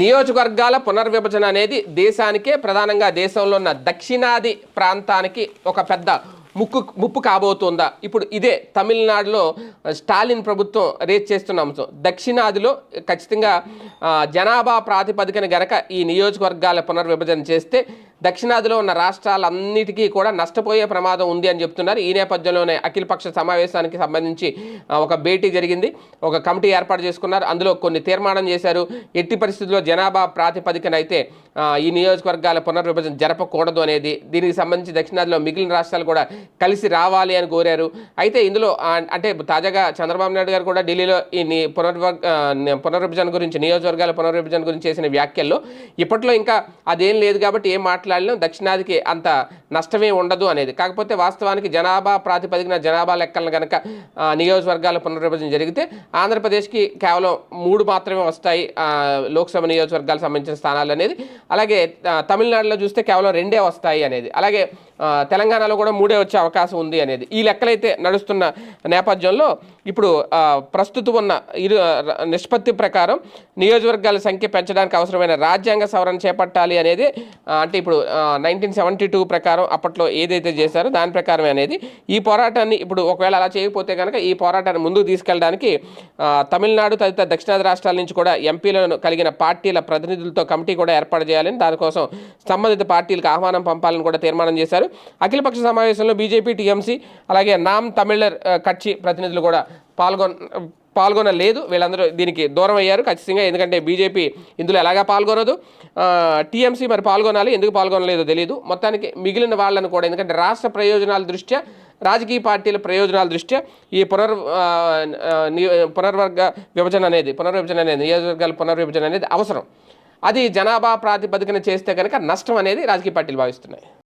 నియోజకవర్గాల పునర్విభజన అనేది దేశానికే ప్రధానంగా దేశంలో ఉన్న దక్షిణాది ప్రాంతానికి ఒక పెద్ద ముక్కు ముప్పు కాబోతుందా? ఇప్పుడు ఇదే తమిళనాడులో స్టాలిన్ ప్రభుత్వం రేట్ చేస్తున్న అంశం. దక్షిణాదిలో ఖచ్చితంగా జనాభా ప్రాతిపదికన గనక ఈ నియోజకవర్గాల పునర్విభజన చేస్తే దక్షిణాదిలో ఉన్న రాష్ట్రాలన్నిటికీ కూడా నష్టపోయే ప్రమాదం ఉంది అని చెప్తున్నారు. ఈ నేపథ్యంలోనే అఖిలపక్ష సమావేశానికి సంబంధించి ఒక భేటీ జరిగింది. ఒక కమిటీ ఏర్పాటు చేసుకున్నారు. అందులో కొన్ని తీర్మానం చేశారు. ఎట్టి పరిస్థితుల్లో జనాభా ప్రాతిపదికన అయితే ఈ నియోజకవర్గాల పునర్విభజన జరపకూడదు అనేది దీనికి సంబంధించి దక్షిణాదిలో మిగిలిన రాష్ట్రాలు కూడా కలిసి రావాలి అని కోరారు. అయితే ఇందులో అంటే తాజాగా చంద్రబాబు నాయుడు గారు కూడా ఢిల్లీలో ఈ పునర్వ పునర్విభజన గురించి నియోజకవర్గాల పునర్విభజన గురించి చేసిన వ్యాఖ్యల్లో ఇప్పట్లో ఇంకా అదేం లేదు కాబట్టి ఏం మాట్లాడలేం దక్షిణాదికి అంత నష్టమే ఉండదు అనేది. కాకపోతే వాస్తవానికి జనాభా ప్రాతిపదికన జనాభా లెక్కలను కనుక నియోజకవర్గాల పునర్విభజన జరిగితే ఆంధ్రప్రదేశ్కి కేవలం మూడు మాత్రమే వస్తాయి లోక్సభ నియోజకవర్గాలకు సంబంధించిన స్థానాలు అనేది. అలాగే తమిళనాడులో చూస్తే కేవలం రెండే వస్తాయి అనేది. అలాగే తెలంగాణలో కూడా మూడే వచ్చే అవకాశం ఉంది అనేది. ఈ లెక్కలైతే నడుస్తున్న నేపథ్యంలో ఇప్పుడు ప్రస్తుతం ఉన్న ఇరు నిష్పత్తి ప్రకారం నియోజకవర్గాల సంఖ్య పెంచడానికి అవసరమైన రాజ్యాంగ సవరణ చేపట్టాలి అనేది అంటే ఇప్పుడు నైన్టీన్ సెవెంటీ టూ ప్రకారం అప్పట్లో ఏదైతే చేశారో దాని ప్రకారం అనేది. ఈ పోరాటాన్ని ఇప్పుడు ఒకవేళ అలా చేయకపోతే కనుక ఈ పోరాటాన్ని ముందుకు తీసుకెళ్ళడానికి తమిళనాడు తదితర దక్షిణాది రాష్ట్రాల నుంచి కూడా ఎంపీలను కలిగిన పార్టీల ప్రతినిధులతో కమిటీ కూడా ఏర్పాటు చేయాలని దానికోసం సంబంధిత పార్టీలకు ఆహ్వానం పంపాలని కూడా తీర్మానం చేశారు. అఖిలపక్ష సమావేశంలో బీజేపీ టీఎంసీ అలాగే నామ్ తమిళర్ కచ్చి కక్షి ప్రతినిధులు కూడా పాల్గొన పాల్గొనలేదు. వీళ్ళందరూ దీనికి దూరం అయ్యారు ఖచ్చితంగా. ఎందుకంటే బీజేపీ ఇందులో ఎలాగా పాల్గొనదు. టీఎంసీ మరి పాల్గొనాలి. ఎందుకు పాల్గొనలేదో తెలియదు మొత్తానికి మిగిలిన వాళ్ళను కూడా ఎందుకంటే రాష్ట్ర ప్రయోజనాల దృష్ట్యా రాజకీయ పార్టీల ప్రయోజనాల దృష్ట్యా ఈ పునర్ ని- పునర్వర్గ విభజన అనేది పునర్విభజన అనేది నియోజకవర్గాల పునర్విభజన అనేది అవసరం. అది జనాభా ప్రాతిపదికన చేస్తే కనుక నష్టం అనేది రాజకీయ పార్టీలు భావిస్తున్నాయి.